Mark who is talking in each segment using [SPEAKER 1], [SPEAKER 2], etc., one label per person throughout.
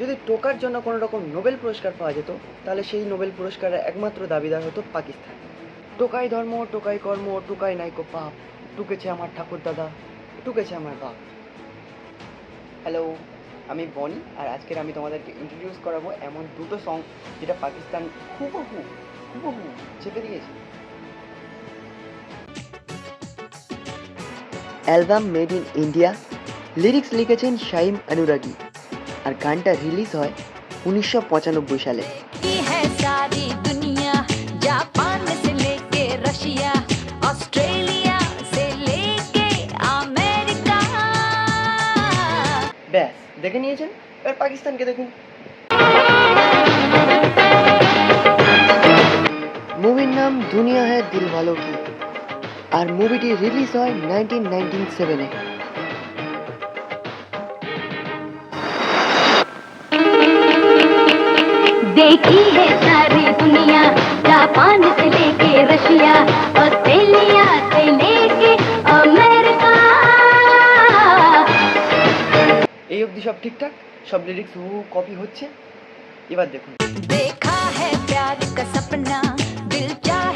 [SPEAKER 1] যদি টোকার জন্য কোনো রকম নোবেল পুরস্কার পাওয়া যেত, তাহলে সেই নোবেল পুরস্কারের একমাত্র দাবিদার হতো পাকিস্তান। টোকাই ধর্ম, টোকাই কর্ম, টোকাই নাইকো পাপ, টুকেছে আমার ঠাকুর দাদা, টুকেছে আমার বাপ। হ্যালো আমি বনি, আর আজকের আমি তোমাদেরকে ইন্ট্রোডিউস করাবো এমন দুটো সং যেটা পাকিস্তান হুবহু হুবহু চেপে দিয়েছে। Album made in India lyrics লিখেছেন শাহিম অনুরাগী। আর গানটা রিলিজ হয় উনিশশো সালে ব্যাস দেখে নিয়েছেন এবার পাকিস্তানকে দেখুন মুভির নাম দুনিয়া হ্যায় দিল ভালো কি আর মুভিটি রিলিজ হয় নাইনটিন নাইনটিন সেভেনে
[SPEAKER 2] देखी है सारी दुनिया जापान से लेके रशिया ऑस्ट्रेलिया से लेके अमेरिका
[SPEAKER 1] এই অবধি সব ঠিকঠাক সব লিরিক্স হু কপি হচ্ছে এবার দেখুন
[SPEAKER 2] देखा है प्यार का सपना दिल चाहे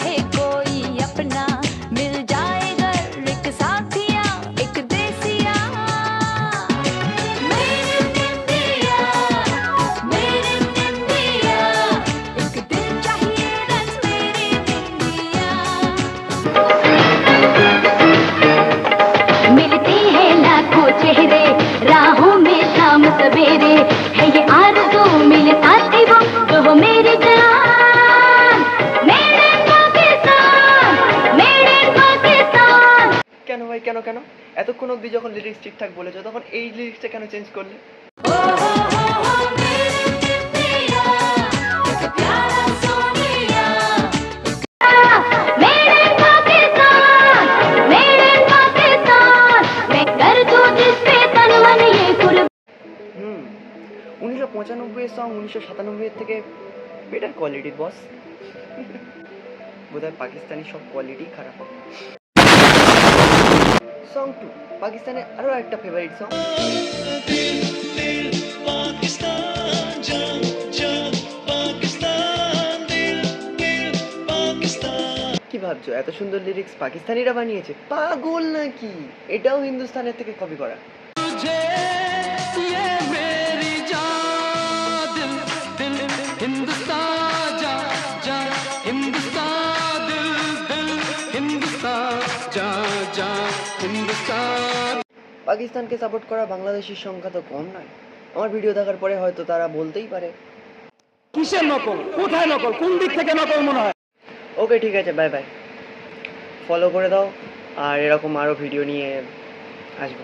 [SPEAKER 1] এতক্ষণ অবধি যখন লিরিক্স ঠিকঠাক বলেছ, তখন এই লিরিক্সটা কেন চেঞ্জ করলে? উনিশশো পঁচানব্বইয়ের সং উনিশশো সাতানব্বইয়ের থেকে বেটার কোয়ালিটির বস বোধহয় পাকিস্তানি সব কোয়ালিটি খারাপ হবে। সং টু পাকিস্তানের আরও একটা ফেভারিট সং কি ভাবছ? এত সুন্দর লিরিক্স পাকিস্তানিরা বানিয়েছে। পাগল নাকি? এটাও হিন্দুস্তানের থেকে কপি করা। পাকিস্তানকে সাপোর্ট করা বাংলাদেশের সংখ্যা তো কম নয়। আমার ভিডিও দেখার পরে হয়তো তারা বলতেই পারে।
[SPEAKER 3] কিসের নকল? কোথায় নকল? কোন দিক থেকে নকল মনে হয়?
[SPEAKER 1] ওকে ঠিক আছে বাই বাই ফলো করে দাও আর এরকম আরও ভিডিও নিয়ে আসব।